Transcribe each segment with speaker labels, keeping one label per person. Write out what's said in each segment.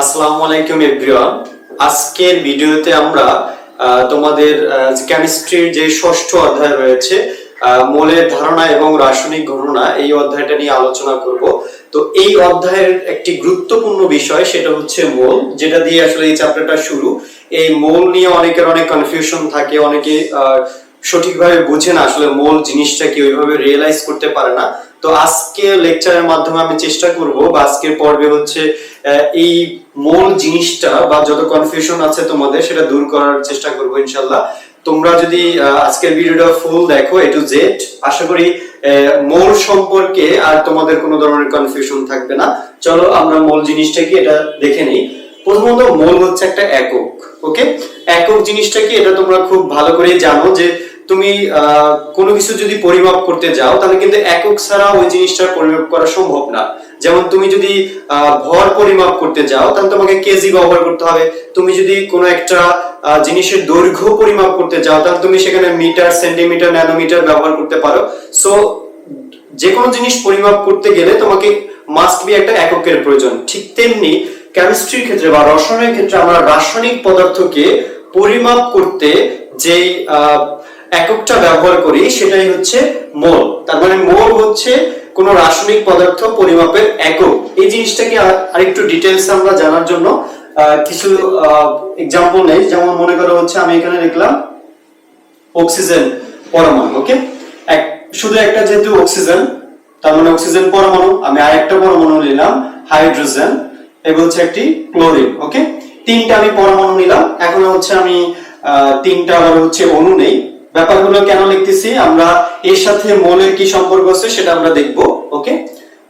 Speaker 1: আসসালামু আলাইকুম এভরিওয়ান আজকের ভিডিওতে আমরা তোমাদের কেমিস্ট্রির যে ষষ্ঠ অধ্যায় রয়েছে মোলের ধারণা এবং রাসায়নিক ঘটনা, এই অধ্যায়টা নিয়ে আলোচনা করব। তো এই অধ্যায়ের একটি গুরুত্বপূর্ণ বিষয়, সেটা হচ্ছে মোল, যেটা দিয়ে আসলে এই চ্যাপ্টারটা শুরু। এই মোল নিয়ে অনেকের অনেক কনফিউশন থাকে, অনেকে সঠিকভাবে বুঝে না আসলে মোল জিনিসটা কি ওইভাবে রিয়েলাইজ করতে পারে না। তো আজকে লেকচারের মাধ্যমে আমি চেষ্টা করব, বা আজকের পর্বে হচ্ছে এই মোল জিনিসটা, বা যত কনফিউশন আছে তোমাদের, সেটা দূর করার চেষ্টা করব ইনশাল্লাহ তোমরা যদি আজকের ভিডিওটা ফুল দেখো এ টু জেড আশা করি মোল সম্পর্কে আর তোমাদের কোনো ধরনের কনফিউশন থাকবে না। চলো আমরা মোল জিনিসটা কি এটা দেখে নিই। প্রথমত, মোল হচ্ছে একটা একক ওকে একক জিনিসটা কি? এটা তোমরা খুব ভালো করে জানো যে তুমি কোনো কিছু যদি পরিমাপ করতে যাও, তাহলে কিন্তু একক ছাড়া ওই জিনিসটার পরিমাপ করা সম্ভব না। যেমন তুমি যদি ভর পরিমাপ করতে যাও, তাহলে তোমাকে কেজি ব্যবহার করতে হবে। তুমি যদি কোনো একটা জিনিসের দৈর্ঘ্য পরিমাপ করতে যাও, তাহলে তুমি সেখানে মিটার, সেন্টিমিটার, ন্যানোমিটার ব্যবহার করতে পারো। সো যে কোনো জিনিস পরিমাপ করতে গেলে তোমাকে মাস্ট বি একটা এককের প্রয়োজন। ঠিক তেমনি কেমিস্ট্রির ক্ষেত্রে বা রসায়নের ক্ষেত্রে আমরা রাসায়নিক পদার্থকে পরিমাপ করতে যেই এককটা ব্যবহার করি, সেটাই হচ্ছে মোল। তার মানে মোল হচ্ছে কোন রাসায়নিক পদার্থ পরিমাপের একক। এই জিনিসটাকে আর- আরেকটু ডিটেলস আমরা জানার জন্য কিছু এক্সাম্পল নেই। যেমন মনে করো হচ্ছে আমি এখানে লিখলাম অক্সিজেন পরমাণু ওকে এক শুধু একটা যেহেতু অক্সিজেন তার মানে অক্সিজেন পরমাণু, আমি আরেকটা পরমাণু নিলাম হাইড্রোজেন এবং হচ্ছে একটি ক্লোরিন ওকে তিনটা আমি পরমাণু নিলাম, এখন হচ্ছে আমি তিনটা আবার হচ্ছে অণু নেই। ব্যাপারগুলো কেন লিখতেছি? আমরা এর সাথে মোলের কি সম্পর্ক আছে সেটা আমরা দেখব, ওকে?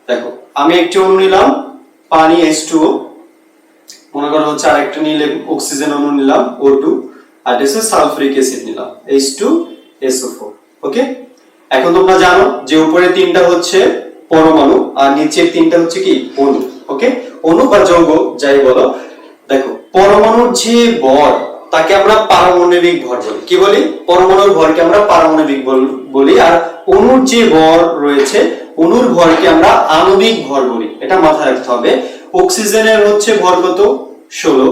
Speaker 1: দেখো, আমি একটি অণু নিলাম, পানি এস টু মনে করো হচ্ছে আরেকটা নিলে অক্সিজেন অণু নিলাম ও টু আর এসে সালফারিক অ্যাসিড নিলাম H2SO4 ওকে? এখন তোমরা জানো যে উপরে তিনটা হচ্ছে পরমাণু, আর নিচের তিনটা হচ্ছে কি? অণু, ওকে? অণু বা যৌগ, যাই বলো। দেখো, পরমাণুর যে ভর তাকে আমরা পারমাণবিক ভর বলি। কি বলি? পরমাণুর ভরকে আমরা পারমাণবিক বলি আর অণুর যে ভর রয়েছে অণুর ভরকে আমরা আণবিক ভর বলি। এটা মাথায় রাখতে হবে। অক্সিজেনের হচ্ছে ভর কত? ষোলো।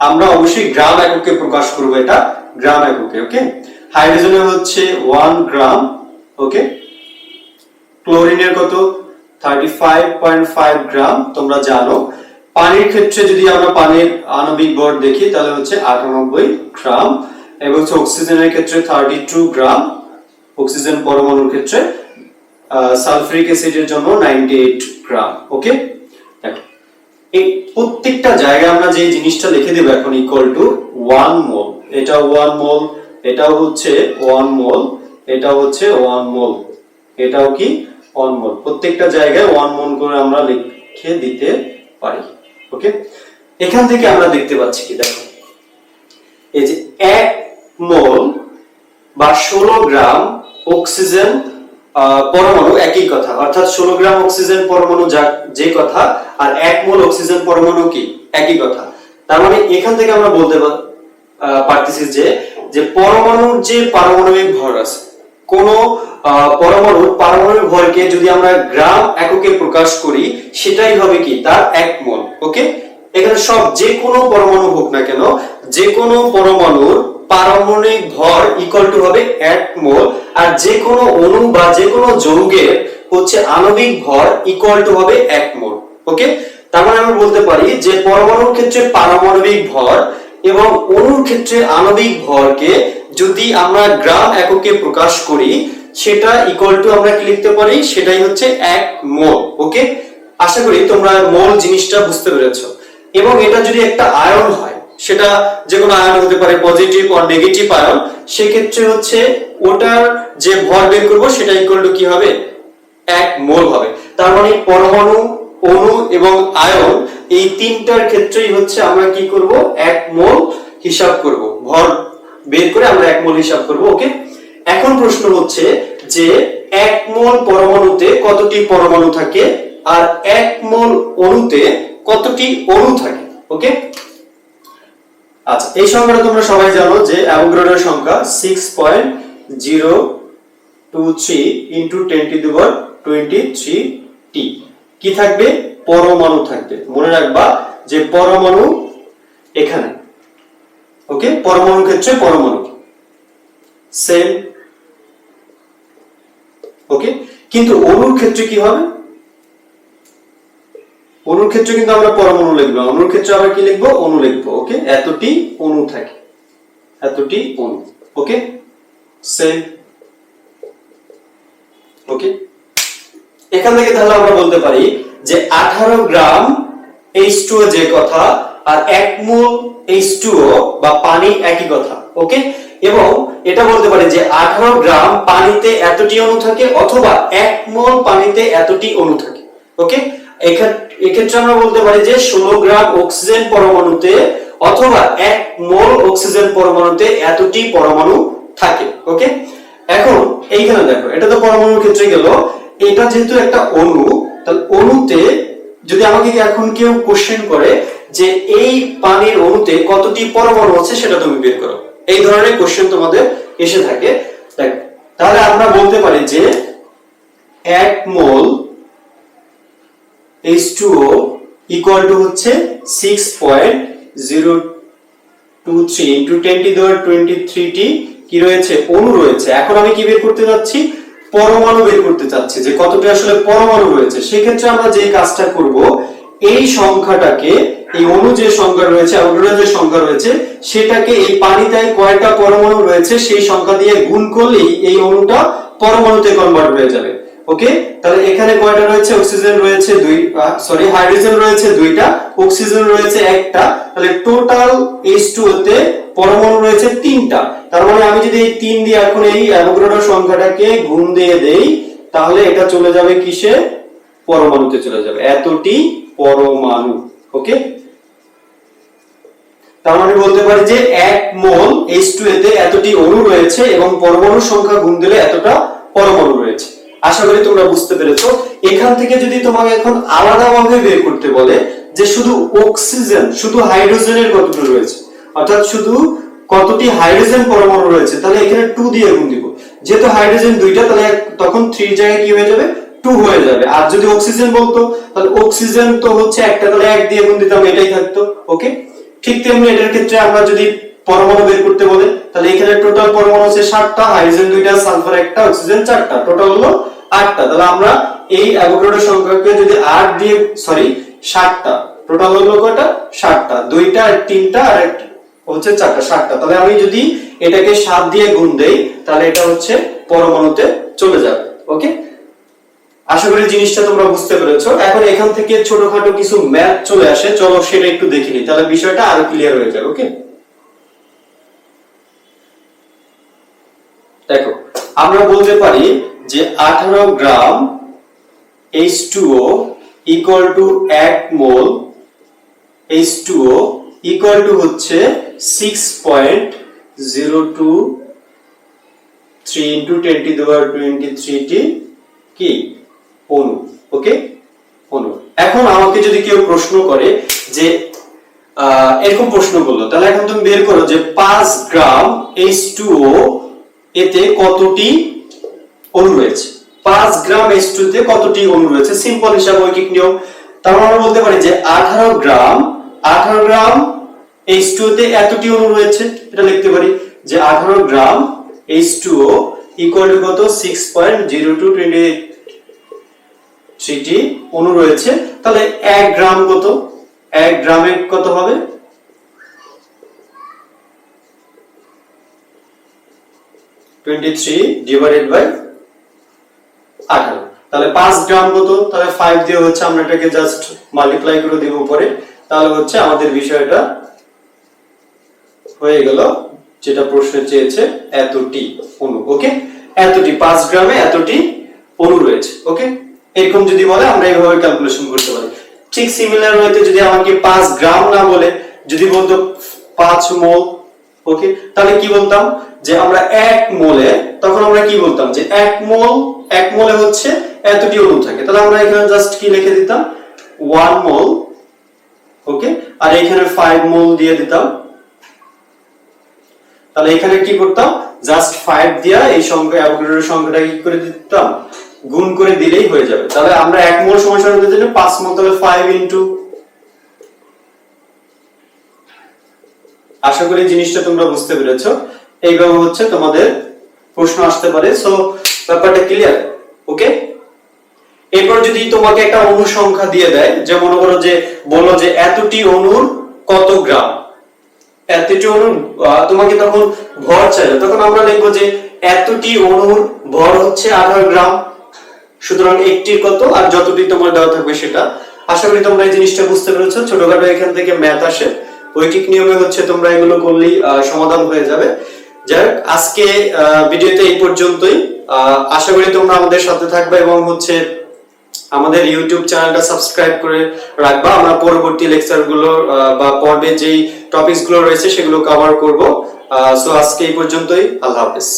Speaker 1: আমরা অবশ্যই গ্রাম এককে প্রকাশ করব এটা, গ্রাম এককে, ওকে? হাইড্রোজেনের হচ্ছে ওয়ান গ্রাম, ওকে? ক্লোরিনের কত? Thirty five point five gram, তোমরা জানো। পানির ক্ষেত্রে যদি আমরা পানির আণবিক ভর দেখি, তাহলে হচ্ছে আটানব্বই গ্রাম এবং হচ্ছে অক্সিজেনের ক্ষেত্রে থার্টি টু গ্রাম। অক্সিজেন পরমাণুর ক্ষেত্রে সালফারিক অ্যাসিডের জন্য নাইনটি এইট গ্রাম ওকে এই প্রত্যেকটা জায়গায় আমরা যে জিনিসটা লিখে দেবো এখন ইকুয়াল টু ওয়ান মোল এটা ওয়ান মোল এটাও হচ্ছে ওয়ান মোল এটা হচ্ছে ওয়ান মোল এটাও কি? ওয়ান মোল প্রত্যেকটা জায়গায় ওয়ান মোল করে আমরা লিখে দিতে পারি। ওকে এখান থেকে আমরা দেখতে পাচ্ছি কি, দেখো। এই যে এক মোল বা ষোলো গ্রাম অক্সিজেন পরমাণু একই কথা। অর্থাৎ ষোলো গ্রাম অক্সিজেন পরমাণু যা- যে কথা, আর এক মোল অক্সিজেন পরমাণু কি? একই কথা। তার মানে এখান থেকে আমরা বলতে পারতেছি যে যে পরমাণুর যে পারমাণবিক ভর আছে কোন পরমাণুর পারমাণবিক ভরকে যদি আমরা গ্রাম এককে প্রকাশ করি, সেটাই হবে কি? তার এক মোল ওকে? এখানে সব যে কোনো পরমাণু হোক না কেন, যে কোনো পরমাণুর পারমাণবিক ভর ইকুয়াল টু হবে এক মোল, আর যে কোনো অণু বা যে কোনো যৌগের হচ্ছে আণবিক ভর ইকুয়াল টু হবে এক মোল, ওকে? তার মানে বলতে পারি যে পরমাণুর ক্ষেত্রে পারমাণবিক ভর এবং অণুর ক্ষেত্রে আণবিক ভরকে যদি আমরা গ্রাম এককে প্রকাশ করি, সেটা ইকুয়াল টু আমরা কি লিখতে পারি? সেটাই হচ্ছে এক মোল ওকে আশা করি তোমরা মোল জিনিসটা বুঝতে পেরেছ। এবং এটা যদি একটা আয়ন হয়, সেটা যে কোনো আয়ন হতে পারে পজিটিভ অর নেগেটিভ আয়ন, সেক্ষেত্রে হচ্ছে ওটার যে ভর বের করব, সেটা ইকুয়াল টু কি হবে? এক মোল হবে। তার মানে পরমাণু অণু এবং আয়ন, এই তিনটার ক্ষেত্রেই হচ্ছে আমরা কি করব? এক মোল হিসাব করব। ভর বের করে আমরা এক মোল হিসাব করব, ওকে? এখন প্রশ্ন হচ্ছে যে এক মোল পরমাণুতে কতটি পরমাণু থাকে আর এক মোল অণুতে কতটি অণু থাকে, ওকে? আচ্ছা এই সংখ্যাটা তোমরা সবাই জানো যে অ্যাভোগাড্রোর সংখ্যা six point zero two three into twenty টি কি থাকবে? পরমাণু থাকবে। মনে রাখবা যে পরমাণু এখানে। ওকে? পরমাণু ক্ষেত্রে পরমাণু। সেম। ওকে? কিন্তু অণুর ক্ষেত্রে কি হবে? অণুর ক্ষেত্রে কিন্তু আমরা পরমাণু লিখব। না। অণুর ক্ষেত্রে আমরা কি লিখব? অণু লিখব। ওকে? এতটি অণু থাকে। এতটি অণু। ওকে? সেম। ওকে? এখান থেকে তাহলে আমরা বলতে পারি যে আঠারো গ্রাম এইচ টু যে কথা, আর এক মোল এইচ টু বা পানি একই কথা ওকে এবং এটা বলতে পারি যে আঠারো গ্রাম পানিতে এতটি অণু থাকে অথবা এক মোল পানিতে এতটি অণু থাকে ওকে এক্ষেত্রে আমরা বলতে পারি যে ষোলো গ্রাম অক্সিজেন পরমাণুতে অথবা এক মোল অক্সিজেন পরমাণুতে এতটি পরমাণু থাকে ওকে এখন এইখানে দেখো, এটা তো পরমাণুর ক্ষেত্রে গেল। এটা যেহেতু একটা অণু, তাহলে অণুতে যদি আমাকে এখন কেউ কোশ্চেন করে যে এই পানির অণুতে কতটি পরমাণু আছে সেটা তুমি বের করো। এই ধরনের কোশ্চেন তোমাদের এসে থাকে। তাহলে আমরা বলতে পারি যে এক মোল H2O ইকুয়াল টু হচ্ছে six point zero two three into ten to the power twenty thirty কি রয়েছে? অণু রয়েছে। এখন আমি কি বের করতে যাচ্ছি? পরমাণু বের করতে চাচ্ছি, যে কতটি আসলে পরমাণু রয়েছে, সেক্ষেত্রে আমরা যে কাজটা করব, এই সংখ্যাটাকে, এই অণু যে সংখ্যা রয়েছে অণুরা যে সংখ্যা রয়েছে, সেটাকে এই পানিতে কয়টা পরমাণু রয়েছে, সেই সংখ্যা দিয়ে গুণ করলেই এই অণুটা পরমাণুতে কনভার্ট হয়ে যাবে। ওকে তাহলে এখানে কয়টা রয়েছে? অক্সিজেন রয়েছে দুই সরি হাইড্রোজেন রয়েছে দুইটা, অক্সিজেন রয়েছে একটা। তাহলে টোটাল H2O তে পরমাণু রয়েছে তিনটা। তার মানে আমি যদি এই তিন দিয়ে এখন এই অ্যাভোগাড্রো সংখ্যাটাকে গুণ দিয়ে দেই, তাহলে এটা চলে যাবে কিসে? পরমাণুতে চলে যাবে। এতটি পরমাণু। ওকে তার মানে বলতে পারি যে এক মোল H2 এতে এতটি অণু রয়েছে এবং পরমাণুর সংখ্যা গুণ দিলে এতটা পরমাণু রয়েছে। আশা করি তোমরা বুঝতে পেরেছ। এখান থেকে যদি তোমাকে এখন আলাদাভাবে বের করতে বলে যে শুধু অক্সিজেন শুধু হাইড্রোজেনের কতটুকু রয়েছে, অর্থাৎ শুধু কতটি হাইড্রোজেন পরমাণু রয়েছে, তাহলে এখানে টু দিয়ে গুণ দিব। যেহেতু হাইড্রোজেন দুইটা, তাহলে তখন থ্রির জায়গায় কি হয়ে যাবে? টু হয়ে যাবে। আর যদি অক্সিজেন বলতো, তাহলে অক্সিজেন তো হচ্ছে একটা, তাহলে এক দিয়ে গুণ দিতাম, এটাই থাকতো। ওকে ঠিক তেমনি এটার ক্ষেত্রে আমরা যদি পরমাণু বের করতে বলে। তাহলে এখানে টোটাল পরমাণু হচ্ছে সাতটা হাইড্রোজেন দুইটা সালফার একটা অক্সিজেন চারটা। টোটাল হলো আটটা। তাহলে আমরা এই অ্যাভোগাড্রো সংখ্যাকে যদি আট দিয়ে সরি সাতটা। টোটাল হলো কয়টা? সাতটা। দুইটা তিনটা, আর একটা হচ্ছে চারটা, সাতটা। তাহলে আমি যদি এটাকে সাত দিয়ে গুণ দেই, তাহলে এটা হচ্ছে পরমাণুতে চলে যাবে। ওকে আশা করি জিনিসটা তোমরা বুঝতে পেরেছ। এখন এখান থেকে ছোটখাটো কিছু ম্যাথ চলে আসে। চলো সেটা একটু দেখে নিই। তাহলে বিষয়টা আরও ক্লিয়ার হয়ে যাবে। ওকে দেখো আমরা বলতে পারি যে আঠারো gram H H2O equal to এক mole H H2O equal to হচ্ছে six point zero two three into twenty the power twenty thirty কি? অণু ওকে অণু এখন আমাকে যদি কেউ প্রশ্ন করে যে এরকম প্রশ্ন করল, তাহলে এখন তুমি বের করো যে পাঁচ গ্রাম H2O এতে কতটি অণু রয়েছে? পাঁচ গ্রাম H2 তে কতটি অণু রয়েছে? সিম্পল হিসাব ঐকিক নিয়ম। মানে আমরা বলতে পারি যে আঠারো গ্রাম আঠারো গ্রাম H2 তে এতটি অণু রয়েছে। এটা লিখতে পারি যে আঠারো গ্রাম H2O ইকুয়াল টু কত? Six point zero two twenty thirty অণু রয়েছে। তাহলে এক গ্রাম কত? এক গ্রামে কত হবে? মাল্টিপ্লাই করে দিব উপরে। তাহলে হচ্ছে আমাদের বিষয়টা হয়ে গেল, যেটা প্রশ্নে চেয়েছে, এতটি অণু ওকে এতটি, পাঁচ গ্রামে এতটি অণু রয়েছে ওকে এরকম যদি বলে, আমরা এইভাবে ক্যালকুলেশন করতে পারি। ঠিক সিমিলার ওয়েতে যদি আমাকে পাঁচ গ্রাম না বলে, যদি বলতো পাঁচ মোল ওকে তাহলে কি বলতাম? যে আমরা এক মোলে, তখন আমরা কি বলতাম যে এক মোল, এক মোলে হচ্ছে এতটি অণু থাকে। তাহলে আমরা এখানে জাস্ট কি লিখে দিতাম? ওয়ান মোল ওকে আর এখানে ফাইভ মোল দিয়ে দিতাম। তাহলে এখানে কি করতাম? জাস্ট ফাইভ দিয়া এই সংখ্যা অ্যাভোগাড্রোর সংখ্যাটা কি করে দিতাম? গুণ করে দিলেই হয়ে যাবে। তাহলে আমরা এক মোল সময় সারণীর জন্য পাঁচ মোল, তাহলে ফাইভ ইন্টু আশা করি জিনিসটা তোমরা বুঝতে পেরেছ। এইভাবে হচ্ছে, তোমাদের প্রশ্ন আসতে পারে। সো ব্যাপারটা ক্লিয়ার ওকে এরপর যদি তোমাকে একটা অনুসংখ্যা দিয়ে দেয়, যে মনে করো যে বলো যে এতটি অণুর কত গ্রাম? এতটি অণুর তোমাকে তখন ভর চাইবে তখন আমরা লিখব যে এতটি অণুর ভর হচ্ছে আঠারো গ্রাম। সুতরাং একটির কত আর যতটি তোমার দেওয়া থাকবে সেটা। আশা করি তোমরা এই জিনিসটা বুঝতে পেরেছ। ছোটখাটো এখান থেকে ম্যাথ আসে। ঐকিক নিয়মে হচ্ছে তোমরা এগুলো করলেই সমাধান হয়ে যাবে। যাই আজকে ভিডিওতে এই পর্যন্তই। আশা করি তোমরা আমাদের সাথে থাকবে এবং হচ্ছে আমাদের ইউটিউব চ্যানেলটা সাবস্ক্রাইব করে রাখবা। আমরা পরবর্তী লেকচারগুলো বা পর্বে যেই টপিকসগুলো রয়েছে সেগুলো কভার করব। সো আজকে এই পর্যন্তই। আল্লাহ হাফেজ।